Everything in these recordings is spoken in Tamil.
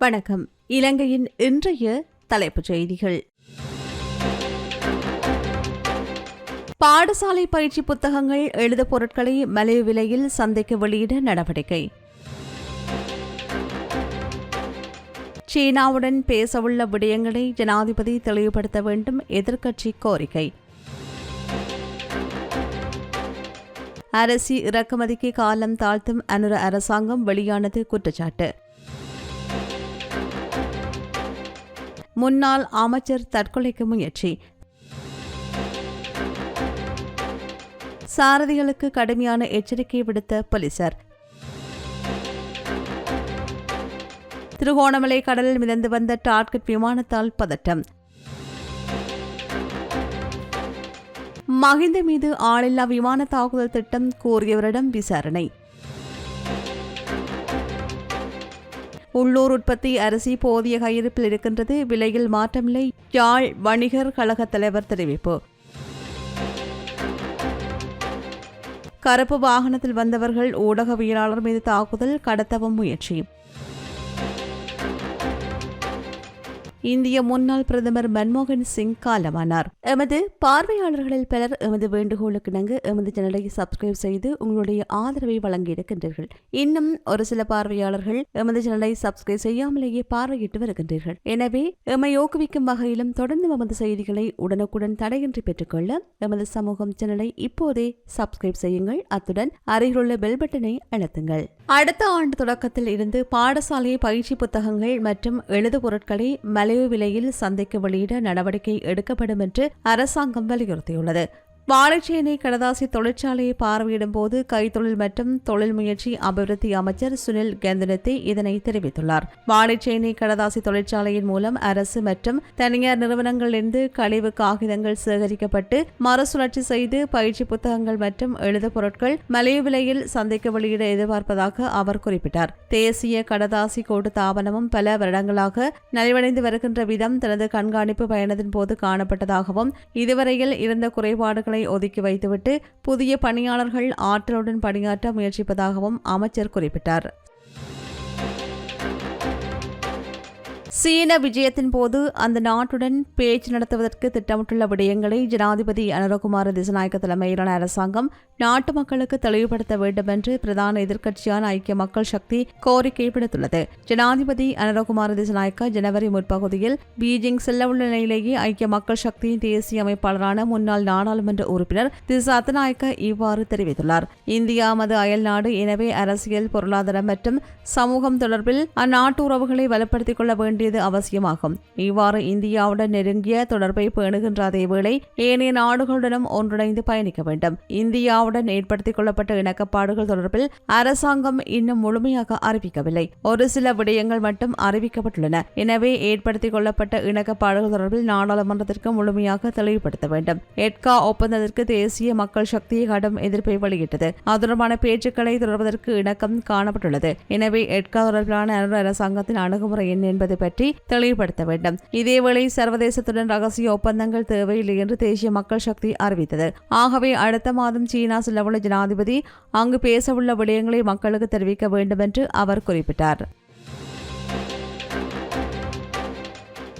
வணக்கம். இலங்கையின் இன்றைய தலைப்புச் செய்திகள். பாடசாலை பயிற்சி புத்தகங்கள் எழுத பொருட்களை மலிவு விலையில் சந்தைக்கு வெளியிட நடவடிக்கை. சீனாவுடன் பேசவுள்ள விடயங்களை ஜனாதிபதி தெளிவுபடுத்த வேண்டும் எதிர்க்கட்சி கோரிக்கை. அரிசி இறக்குமதிக்கு காலம் தாழ்த்தும் அனுர அரசாங்கம் வெளியானது குற்றச்சாட்டு. முன்னாள் அமைச்சர் தற்கொலைக்கு முயற்சி. சாரதிகளுக்கு கடுமையான எச்சரிக்கை விடுத்த போலீசார். திருகோணமலை கடலில் மிதந்து வந்த டார்கெட் விமானத்தால் பதட்டம். மகிந்த மீது ஆளில்லா விமான தாக்குதல் திட்டம் கோரியவரிடம் விசாரணை. உள்ளூர் உற்பத்தி அரிசி போதிய கையிருப்பில் இருக்கின்றது. விலையில் மாற்றமில்லை. யாழ் வணிகர் கழக தலைவர் தெரிவிப்பு. கருப்பு வாகனத்தில் வந்தவர்கள் ஊடகவியலாளர் மீது தாக்குதல் கடத்தவும் முயற்சி. இந்திய முன்னாள் பிரதமர் மன்மோகன் சிங் காலமானார். எமது பார்வையாளர்களில் பலர் எமது வேண்டுகோளுக்கு இணங்க எமது சேனலை சப்ஸ்கிரைப் செய்து உங்களுடைய ஆதரவை வழங்கியிருக்கின்றீர்கள். இன்னும் ஒரு சில பார்வையாளர்கள் எமது சேனலை சப்ஸ்கிரைப் செய்யாமலேயே பார்வையிட்டு வருகின்றீர்கள். எனவே எம்மை ஊக்குவிக்கும் வகையிலும் தொடர்ந்து எமது செய்திகளை உடனுக்குடன் தடையின்றி பெற்றுக்கொள்ள எமது சமூகம் சேனலை இப்போதே சப்ஸ்கிரைப் செய்யுங்கள். அத்துடன் அருகிலுள்ள பெல் பட்டனை அழுத்துங்கள். அடுத்த ஆண்டு தொடக்கத்தில் இருந்து பாடசாலை பயிற்சி புத்தகங்கள் மற்றும் எழுது பொருட்களை மலிவு விலையில் சந்தைக்கு வெளியிட நடவடிக்கை எடுக்கப்படும் என்று அரசாங்கம் வலியுறுத்தியுள்ளது. வாழைச்சேனை கடதாசி தொழிற்சாலையை பார்வையிடும் போது கைத்தொழில் மற்றும் தொழில் முயற்சி அபிவிருத்தி அமைச்சர் சுனில் கந்தனத்தி இதனை தெரிவித்துள்ளார். வாழைச்சேனை கடதாசி தொழிற்சாலையின் மூலம் அரசு மற்றும் தனியார் நிறுவனங்களிலிருந்து கழிவு காகிதங்கள் சேகரிக்கப்பட்டு மறுசுழற்சி செய்து பயிற்சி புத்தகங்கள் மற்றும் எழுத பொருட்கள் மலிவு விலையில் சந்தைக்கு வெளியிட எதிர்பார்ப்பதாக அவர் குறிப்பிட்டார். தேசிய கடதாசி கோட்டு தாபனமும் பல வருடங்களாக நலிவடைந்து வருகின்ற விதம் தனது கண்காணிப்பு பயணத்தின் போது காணப்பட்டதாகவும் இதுவரையில் இருந்த குறைபாடுகளை பணியாளர்களை ஒதுக்கி வைத்துவிட்டு புதிய பணியாளர்கள் ஆற்றலுடன் பணியாற்ற முயற்சிப்பதாகவும் அமைச்சர் குறிப்பிட்டார். சீன விஜயத்தின் போது அந்த நாட்டுடன் பேச்சு நடத்துவதற்கு திட்டமிட்டுள்ள விடயங்களை ஜனாதிபதி அனுரகுமார திசநாயக்க தலைமையிலான அரசாங்கம் நாட்டு மக்களுக்கு தெளிவுபடுத்த வேண்டும் என்று பிரதான எதிர்க்கட்சியான ஐக்கிய மக்கள் சக்தி கோரிக்கை விடுத்துள்ளது. ஜனாதிபதி அனுரகுமார திசநாயக்க ஜனவரி முற்பகுதியில் பீஜிங் செல்லவுள்ள நிலையிலேயே ஐக்கிய மக்கள் சக்தியின் தேசிய அமைப்பாளரான முன்னாள் நாடாளுமன்ற உறுப்பினர் திஸ் அத்தநாயக்க இவ்வாறு தெரிவித்துள்ளார். இந்தியா மது அயல் நாடு எனவே அரசியல் பொருளாதாரம் மற்றும் சமூகம் தொடர்பில் அந்நாட்டு உறவுகளை வலுப்படுத்திக் கொள்ள வேண்டிய வேண்டியது அவசியமாகும். இவ்வாறு இந்தியாவுடன் நெருங்கிய தொடர்பை பேணுகின்ற அதேவேளை ஏனைய நாடுகளுடனும் ஒன்றிணைந்து பயணிக்க வேண்டும். இந்தியாவுடன் ஏற்படுத்திக் கொள்ளப்பட்ட இணக்கப்பாடுகள் தொடர்பில் அரசாங்கம் இன்னும் முழுமையாக அறிவிக்கவில்லை. ஒரு சில விடயங்கள் மட்டும் அறிவிக்கப்பட்டுள்ளன. எனவே ஏற்படுத்திக் கொள்ளப்பட்ட இணக்கப்பாடுகள் தொடர்பில் நாடாளுமன்றத்திற்கு முழுமையாக தெளிவுபடுத்த வேண்டும். எட்கா ஒப்பந்தத்திற்கு தேசிய மக்கள் சக்தி கடும் எதிர்ப்பை வெளியிட்டது. அது தொடர்பான பேச்சுக்களை தொடர்வதற்கு இணக்கம் காணப்பட்டுள்ளது. எனவே எட்கா தொடர்பிலான அரசாங்கத்தின் அணுகுமுறை என்ன என்பது பற்றி பற்றி தெளிவுபடுத்த வேண்டும். இதேவேளை சர்வதேசத்துடன் ரகசிய ஒப்பந்தங்கள் தேவையில்லை என்று தேசிய மக்கள் சக்தி அறிவித்தது. ஆகவே அடுத்த மாதம் சீனா செல்லவுள்ள ஜனாதிபதி அங்கு பேசவுள்ள விடயங்களை மக்களுக்கு தெரிவிக்க வேண்டும் என்று அவர் குறிப்பிட்டார்.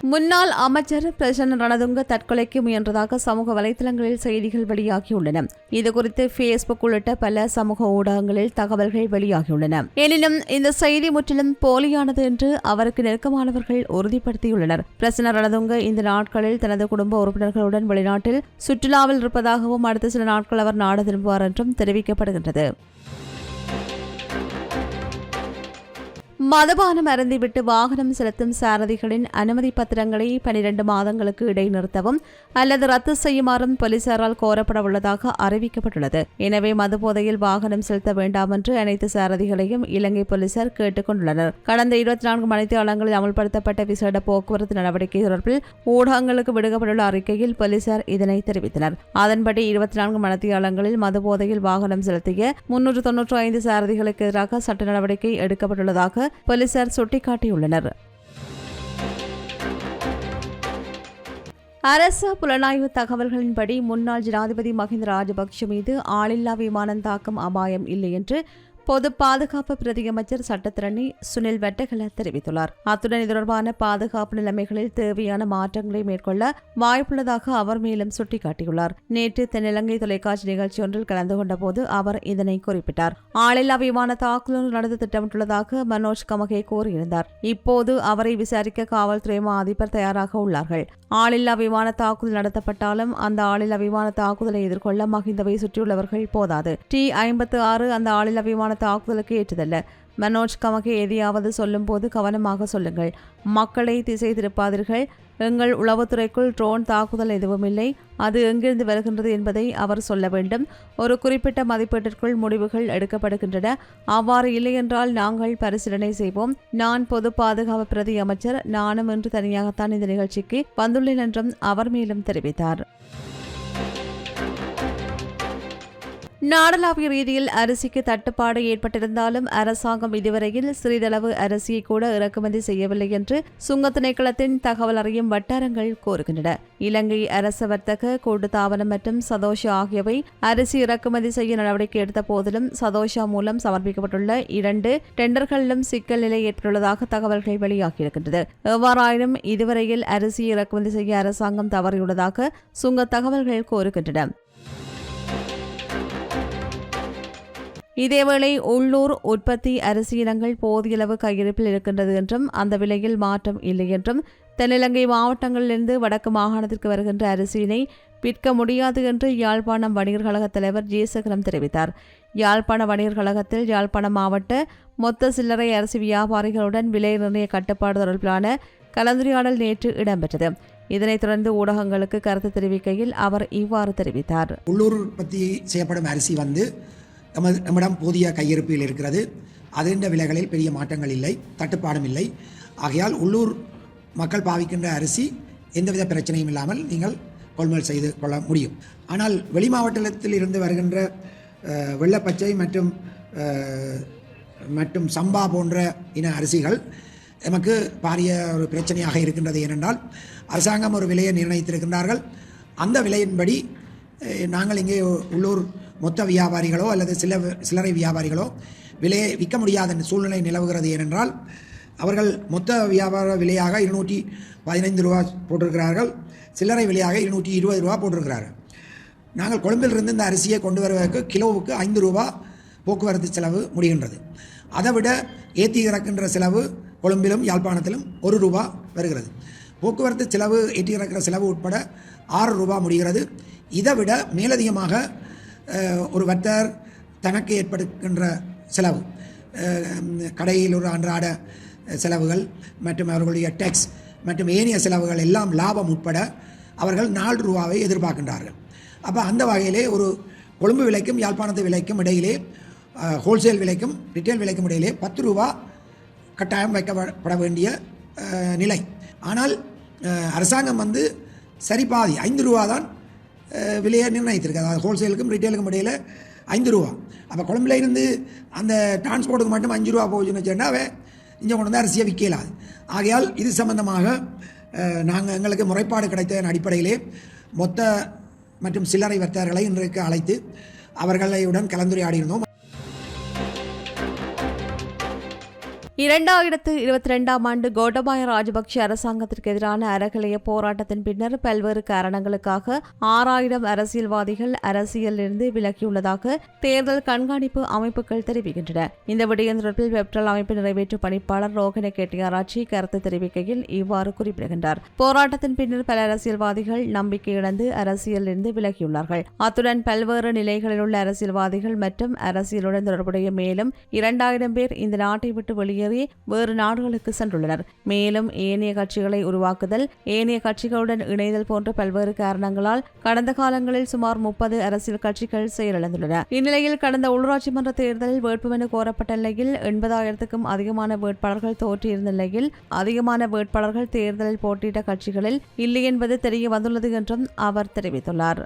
முன்னாள் அமைச்சர் பிரசன்ன ரணதுங்க தற்கொலைக்கு முயன்றதாக சமூக வலைதளங்களில் செய்திகள் வெளியாகியுள்ளன. இதுகுறித்து பேஸ்புக் உள்ளிட்ட பல சமூக ஊடகங்களில் தகவல்கள் வெளியாகியுள்ளன. எனினும் இந்த செய்தி முற்றிலும் போலியானது என்று அவருக்கு நெருக்கமானவர்கள் உறுதிப்படுத்தியுள்ளனர். பிரசன்ன ரணதுங்க இந்த நாட்களில் தனது குடும்ப உறுப்பினர்களுடன் வெளிநாட்டில் சுற்றுலாவில் இருப்பதாகவும் அடுத்த சில நாட்கள் அவர் நாடு திரும்புவார் என்றும் தெரிவிக்கப்படுகின்றது. மதபானம் அருந்திவிட்டு வாகனம் செலுத்தும் சாரதிகளின் அனுமதி பத்திரங்களை பனிரெண்டு மாதங்களுக்கு இடைநிறுத்தவும் அல்லது ரத்து செய்யுமாறும் போலீசாரால் கோரப்பட உள்ளதாக அறிவிக்கப்பட்டுள்ளது. எனவே மதுபோதையில் வாகனம் செலுத்த வேண்டாம் என்று அனைத்து சாரதிகளையும் இலங்கை போலீசார் கேட்டுக் கொண்டுள்ளனர் கடந்த இருபத்தி நான்கு மணித்தியாலங்களில் அமல்படுத்தப்பட்ட விசேட போக்குவரத்து நடவடிக்கை தொடர்பில் ஊடகங்களுக்கு விடுக்கப்பட்டுள்ள அறிக்கையில் போலீசார் இதனை தெரிவித்தனர். அதன்படி இருபத்தி நான்கு மணித்தியாலங்களில் மதுபோதையில் வாகனம் செலுத்திய முன்னூற்று தொன்னூற்று ஐந்து சாரதிகளுக்கு எதிராக சட்ட நடவடிக்கை எடுக்கப்பட்டுள்ளதாக போலீசார் சுட்டிக்காட்டியுள்ளனர். அரசு புலனாய்வு தகவல்களின்படி முன்னாள் ஜனாதிபதி மஹிந்த ராஜபக்ஷ மீது ஆளில்லா விமானம் தாக்கும் அபாயம் இல்லை என்று பொது பாதுகாப்பு பிரதியமைச்சர் சட்டத்திரணி சுனில் வெட்டகல தெரிவித்துள்ளார். அத்துடன் இது தொடர்பான பாதுகாப்பு நிலைமைகளில் தேவையான மாற்றங்களை மேற்கொள்ள வாய்ப்புள்ளதாக அவர் மேலும் சுட்டிக்காட்டியுள்ளார். நேற்று தென்னிலங்கை தொலைக்காட்சி நிகழ்ச்சி ஒன்றில் கலந்து கொண்டபோது அவர் இதனை குறிப்பிட்டார். ஆளில்லா விமான தாக்குதல் நடத்த திட்டமிட்டுள்ளதாக மனோஜ் கமகே கூறியிருந்தார். இப்போது அவரை விசாரிக்க காவல்துறை மா அதிபர் தயாராக உள்ளார்கள். ஆளில்லா விமான தாக்குதல் நடத்தப்பட்டாலும் அந்த ஆளில்லா விமான தாக்குதலை எதிர்கொள்ள மஹிந்தவை சுற்றியுள்ளவர்கள் போதாது. டி ஐம்பத்து ஆறு அந்த ஆளில்லா விமான தாக்குதலுக்கு ஏற்றதல்ல. மனோஜ் கமக்கு எதையாவது சொல்லும்போது கவனமாக சொல்லுங்கள். மக்களை திசை திருப்பாதீர்கள் எங்கள் உளவுத்துறைக்குள் ட்ரோன் தாக்குதல் எதுவுமில்லை அது எங்கிருந்து வருகின்றது என்பதை அவர் சொல்ல வேண்டும். ஒரு குறிப்பிட்ட மதிப்பீட்டிற்குள் முடிவுகள் எடுக்கப்படுகின்றன. அவ்வாறு இல்லையென்றால் நாங்கள் பரிசீலனை செய்வோம். நான் பொது பாதுகாப்பு பிரதி அமைச்சர் நானும் இன்று தனியாகத்தான் இந்த நிகழ்ச்சிக்கு வந்துள்ளேன் என்றும் அவர் மேலும் தெரிவித்தார். நாடளாவிய ரீதியில் அரிசிக்கு தட்டுப்பாடு ஏற்பட்டிருந்தாலும் அரசாங்கம் இதுவரையில் சிறிதளவு அரிசியை கூட இறக்குமதி செய்யவில்லை என்று சுங்க திணைக்களத்தின் தகவல் அறியும் வட்டாரங்கள் கோருகின்றன இலங்கை அரச வர்த்தக கூட்டுத்தாபனம் மற்றும் சதோஷா ஆகியவை அரிசி இறக்குமதி செய்ய நடவடிக்கை எடுத்த போதிலும் சதோஷா மூலம் சமர்ப்பிக்கப்பட்டுள்ள இரண்டு டெண்டர்களிலும் சிக்கல் நிலை ஏற்பட்டுள்ளதாக தகவல்கள் வெளியாகியிருக்கின்றது. எவ்வாறாயினும் இதுவரையில் அரிசி இறக்குமதி செய்ய அரசாங்கம் தவறியுள்ளதாக சுங்க தகவல்கள் கோருகின்றன இதேவேளை உள்ளூர் உற்பத்தி அரிசி இனங்கள் போதியளவு கையிருப்பில் இருக்கின்றது என்றும் அந்த விலையில் மாற்றம் இல்லை என்றும் தென்னிலங்கை மாவட்டங்களிலிருந்து வடக்கு மாகாணத்திற்கு வருகின்ற அரிசியினை விற்க முடியாது என்று யாழ்ப்பாணம் வணிகர் கழக தலைவர் ஜெயசகரம் தெரிவித்தார். யாழ்ப்பாண வணிகர் கழகத்தில் யாழ்ப்பாணம் மாவட்ட மொத்த சில்லறை அரிசி வியாபாரிகளுடன் விலை நிர்ணய கட்டுப்பாடு தொடர்பிலான கலந்துரையாடல் நேற்று இடம்பெற்றது. இதனைத் தொடர்ந்து ஊடகங்களுக்கு கருத்து தெரிவிக்கையில் அவர் இவ்வாறு தெரிவித்தார். உள்ளூர் உற்பத்தி செய்யப்படும் அரிசி வந்து நமது நம்மிடம் போதிய கையிருப்பில் இருக்கிறது. அதிர்ந்த விலைகளில் பெரிய மாற்றங்கள் இல்லை தட்டுப்பாடும் இல்லை. ஆகையால் உள்ளூர் மக்கள் பாவிக்கின்ற அரிசி எந்தவித பிரச்சனையும் இல்லாமல் நீங்கள் கொள்முதல் செய்து கொள்ள முடியும். ஆனால் வெளி மாவட்டத்தில் இருந்து வருகின்ற வெள்ளப்பச்சை வெள்ளைப்பச்சை மற்றும் மற்றும் சம்பா போன்ற இன அரிசிகள் நமக்கு பாரிய ஒரு பிரச்சனையாக இருக்கின்றது ஏனென்றால் அரசாங்கம் ஒரு விலையை நிர்ணயித்திருக்கின்றார்கள். அந்த விலையின்படி நாங்கள் இங்கே உள்ளூர் மொத்த வியாபாரிகளோ அல்லது சில சில்லறை வியாபாரிகளோ விலையை விற்க முடியாத சூழ்நிலை நிலவுகிறது ஏனென்றால் அவர்கள் மொத்த வியாபார விலையாக இருநூற்றி பதினைந்து ரூபா போட்டிருக்கிறார்கள். சில்லறை விலையாக இருநூற்றி இருபது ரூபா போட்டிருக்கிறார்கள். நாங்கள் கொழும்பிலிருந்து இந்த அரிசியை கொண்டு வருவதற்கு கிலோவுக்கு ஐந்து ரூபா போக்குவரத்து செலவு முடிகின்றது. அதை விட ஏற்றி இறக்கின்ற செலவு கொழும்பிலும் யாழ்ப்பாணத்திலும் ஒரு ரூபா வருகிறது. போக்குவரத்து செலவு ஏற்றி இறக்கிற செலவு உட்பட ஆறு ரூபா முடிகிறது. இதை விட மேலதிகமாக ஒரு வர்த்தகர் தனக்கு ஏற்படுகின்ற செலவு. கடையில் ஒரு அன்றாட செலவுகள் மற்றும் அவர்களுடைய டேக்ஸ் மற்றும் ஏனைய செலவுகள் எல்லாம் லாபம் உட்பட அவர்கள் நாலு ரூபாவை எதிர்பார்க்கின்றார்கள். அப்போ அந்த வகையிலே ஒரு கொழும்பு விலைக்கும் யாழ்ப்பாணத்து விலைக்கும் இடையிலே ஹோல்சேல் விலைக்கும் ரிட்டைல் விலைக்கும் இடையிலே பத்து ரூபா கட்டாயம் வைக்கப்பட வேண்டிய நிலை. ஆனால் அரசாங்கம் வந்து சரி பாதி ஐந்து ரூபா தான் விலையை நிர்ணயித்திருக்கு அதாவது ஹோல்சேலுக்கும் ரீட்டைலுக்கும் இடையில் ஐந்து ரூபா. அப்போ கொழம்புல இருந்து அந்த டிரான்ஸ்போர்ட்டுக்கு மட்டும் அஞ்சு ரூபா போச்சுன்னு சொன்னாவே இங்கே கொண்டு வந்து அரிசியை விற்கலாது ஆகையால் இது சம்பந்தமாக நாங்கள் எங்களுக்கு முறைப்பாடு கிடைத்ததன் அடிப்படையிலே மொத்த மற்றும் சில்லறை வர்த்தகர்களை இன்றைக்கு அழைத்து அவர்களுடன் கலந்துரையாடியிருந்தோம். இரண்டாயிரத்து இருபத்தி ரெண்டாம் ஆண்டு கோட்டபாய ராஜபக்ஷ அரசாங்கத்திற்கு எதிரான அறகலைய போராட்டத்தின் பின்னர் பல்வேறு காரணங்களுக்காக ஆறாயிரம் அரசியல்வாதிகள் அரசியலிருந்து விலகியுள்ளதாக தேர்தல் கண்காணிப்பு அமைப்புகள் தெரிவிக்கின்றன. இந்த விடயம் தொடர்பில் வெப்டல் அமைப்பு நிறைவேற்று பணிப்பாளர் ரோஹன கெட்டியாராட்சி கருத்து தெரிவிக்கையில் இவ்வாறு குறிப்பிடுகின்றார். போராட்டத்தின் பின்னர் பல அரசியல்வாதிகள் நம்பிக்கை இழந்து அரசியலிருந்து விலகியுள்ளார்கள். அத்துடன் பல்வேறு நிலைகளில் உள்ள அரசியல்வாதிகள் மற்றும் அரசியலுடன் தொடர்புடைய மேலும் இரண்டாயிரம் பேர் இந்த நாட்டை விட்டு வெளியே வெளியேறி வேறு நாடுகளுக்கு சென்றுள்ளனர். மேலும் ஏனைய கட்சிகளை உருவாக்குதல் ஏனைய கட்சிகளுடன் இணைதல் போன்ற பல்வேறு காரணங்களால் கடந்த காலங்களில் சுமார் முப்பது அரசியல் கட்சிகள் செயலிழந்துள்ளன. இந்நிலையில் கடந்த உள்ளூராட்சி மன்ற தேர்தலில் வேட்புமனு கோரப்பட்ட நிலையில் எண்பதாயிரத்துக்கும் அதிகமான வேட்பாளர்கள் தோற்றியிருந்த நிலையில் அதிகமான வேட்பாளர்கள் தேர்தலில் போட்டியிட்ட கட்சிகளில் இல்லை என்பது தெரிய வந்துள்ளது என்றும் அவர் தெரிவித்துள்ளார்.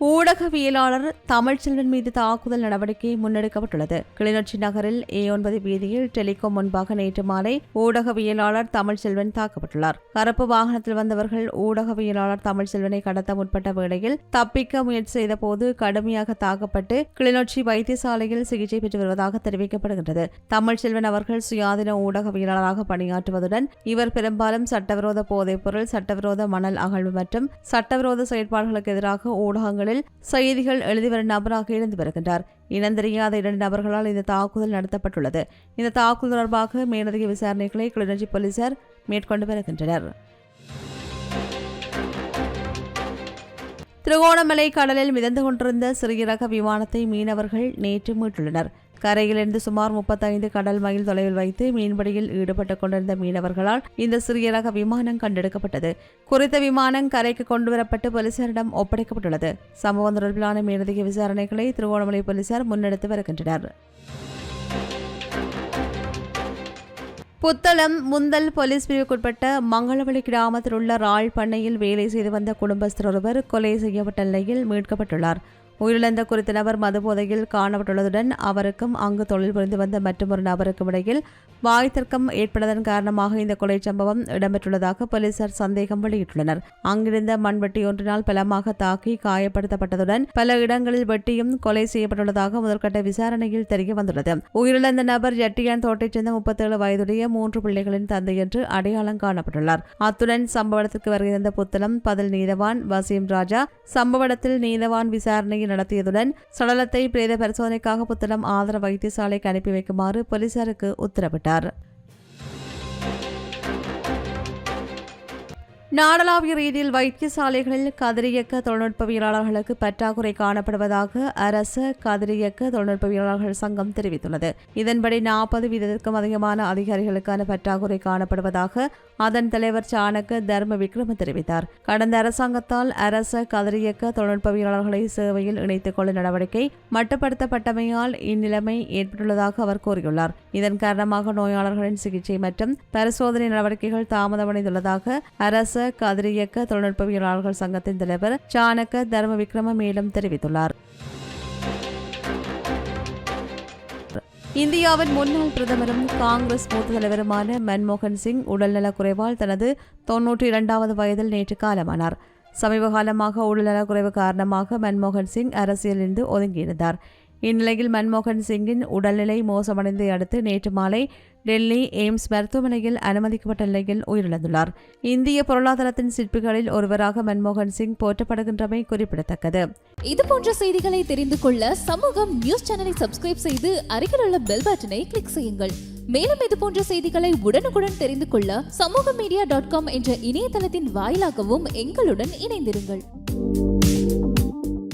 ஊடகவியலாளர் தமிழ்ச்செல்வன் மீது தாக்குதல் நடவடிக்கை முன்னெடுக்கப்பட்டுள்ளது. கிளிநொச்சி நகரில் ஏ ஒன்பது வீதியில் டெலிகாம் முன்பாக நேற்று மாலை ஊடகவியலாளர் தமிழ்ச்செல்வன் தாக்கப்பட்டுள்ளார். கருப்பு வாகனத்தில் வந்தவர்கள் ஊடகவியலாளர் தமிழ்ச்செல்வனை கடத்த முற்பட்ட வேளையில் தப்பிக்க முயற்சி செய்தபோது கடுமையாக தாக்கப்பட்டு கிளிநொச்சி வைத்தியசாலையில் சிகிச்சை பெற்று வருவதாக தெரிவிக்கப்படுகின்றது. தமிழ்ச்செல்வன் அவர்கள் சுயாதீன ஊடகவியலாளராக பணியாற்றுவதுடன் இவர் பெரும்பாலும் சட்டவிரோத போதைப்பொருள் சட்டவிரோத மணல் அகழ்வு மற்றும் சட்டவிரோத செயற்பாடுகளுக்கு எதிராக ஊடகங்கள் ஊடகங்களில் செய்திகள் எழுதி வரும் நபராக இருந்து வருகின்றார். இனந்தெரியாத இரண்டு நபர்களால் இந்த தாக்குதல் நடத்தப்பட்டுள்ளது. இந்த தாக்குதல் தொடர்பாக மேலதிக விசாரணைகளை கிளிநொச்சி போலீசார் மேற்கொண்டு வருகின்றனர். திருகோணமலை கடலில் மிதந்து கொண்டிருந்த சிறிய ரக விமானத்தை மீனவர்கள் நேற்று மீட்டுள்ளனர். கரையிலிருந்து சுமார் முப்பத்தைந்து கடல் மைல் தொலைவில் வைத்து மீன்பிடியில் ஈடுபட்டுக் கொண்டிருந்த மீனவர்களால் இந்த சிறிய ரக விமானம் கண்டெடுக்கப்பட்டது. குறித்த விமானம் கரைக்கு கொண்டுவரப்பட்டு போலீசாரிடம் ஒப்படைக்கப்பட்டுள்ளது. சம்பவம் தொடர்பிலான மேலதிக விசாரணைகளை திருகோணமலை போலீசார் முன்னெடுத்து வருகின்றனர். புத்தளம் முந்தல் போலீஸ் பிரிவுக்குட்பட்ட மங்களவழி கிராமத்தில் உள்ள ராள் பண்ணையில் வேலை செய்து வந்த குடும்பஸ்தர் ஒருவர் கொலை செய்யப்பட்ட நிலையில் மீட்கப்பட்டுள்ளார். உயிரிழந்த குறித்த நபர் மதுபோதையில் காணப்பட்டுள்ளதுடன் அவருக்கும் அங்கு தொழில் புரிந்து வந்த மற்றொரு நபருக்கும் இடையில் வாய் தர்க்கம் ஏற்பட்டதன் காரணமாக இந்த கொலை சம்பவம் இடம்பெற்றுள்ளதாக போலீசார் சந்தேகம் வெளியிட்டுள்ளனர். அங்கிருந்த மண்வெட்டி ஒன்றினால் பலமாக தாக்கி காயப்படுத்தப்பட்டதுடன் பல இடங்களில் வெட்டியும் கொலை செய்யப்பட்டுள்ளதாக முதற்கட்ட விசாரணையில் தெரிய வந்துள்ளது. உயிரிழந்த நபர் ஜட்டியான் தோட்டைச் சேர்ந்த முப்பத்தேழு வயதுடைய மூன்று பிள்ளைகளின் தந்தை என்று அடையாளம் காணப்பட்டுள்ளார். அத்துடன் சம்பவ இடத்திற்கு புத்தளம் பதில் நீதவான் வசீம் ராஜா சம்பவ இடத்தில் நீதவான் விசாரணையில் நடத்தியதுடன் சடலத்தை பிரேத பரிசோதனைக்காக புத்தளம் ஆதர வைத்தியசாலைக்கு அனுப்பி வைக்குமாறு போலீசாருக்கு உத்தரவிட்டார். நாடளாவிய ரீதியில் வைத்தியசாலைகளில் கதிரியக்க தொழில்நுட்பவியலாளர்களுக்கு பற்றாக்குறை காணப்படுவதாக அரசு கதிரியக்க தொழில்நுட்பவியலாளர்கள் சங்கம் தெரிவித்துள்ளது. இதன்படி நாற்பது வீதத்திற்கும் அதிகமான அதிகாரிகளுக்கான பற்றாக்குறை காணப்படுவதாக அதன் தலைவர் சாணக்க தர்ம விக்ரம தெரிவித்தார். கடந்த அரசாங்கத்தால் அரச கதிரியக்க தொழில்நுட்பவியலாளர்களை சேவையில் இணைத்துக் கொள்ளும் நடவடிக்கை மட்டுப்படுத்தப்பட்டமையால் இந்நிலைமை ஏற்பட்டுள்ளதாக அவர் கூறியுள்ளார். இதன் காரணமாக நோயாளர்களின் சிகிச்சை மற்றும் பரிசோதனை நடவடிக்கைகள் தாமதமடைந்துள்ளதாக அரசு கதிரியக்க தொழில்நுட்பவியலாளர்கள் சங்கத்தின் தலைவர் சாணக்க தர்ம விக்ரம மேலும் தெரிவித்துள்ளார். இந்தியாவின் முன்னாள் பிரதமரும் காங்கிரஸ் மூத்த தலைவருமான மன்மோகன் சிங் உடல்நலக் குறைவால் தனது தொன்னூற்றி இரண்டாவது வயதில் நேற்று காலமானார். சமீப காலமாக உடல்நலக் குறைவு காரணமாக மன்மோகன் சிங் அரசியலிருந்து ஒதுங்கியிருந்தார். இந்நிலையில் மன்மோகன் சிங்கின் உடல்நிலை மோசமடைந்ததை அடுத்து நேற்று மாலை டெல்லி எய்ம்ஸ் மருத்துவமனையில் அனுமதிக்கப்பட்ட நிலையில் உயிரிழந்துள்ளார். இந்திய பொருளாதாரத்தின் சிற்பிகளில் ஒருவராக மன்மோகன் சிங் போற்றப்படுகின்றமை குறிப்பிடத்தக்கது. இது போன்ற செய்திகளை தெரிந்து கொள்ள சமூகம் நியூஸ் சேனலை சப்ஸ்கிரைப் செய்து அருகில் உள்ள பெல் பட்டனை கிளிக் செய்யுங்கள். மேலும் இது போன்ற செய்திகளை உடனுக்குடன் தெரிந்து கொள்ள சமூக மீடியா டாட் காம் என்ற இணையதளத்தின் வாயிலாகவும் எங்களுடன் இணைந்திருங்கள்.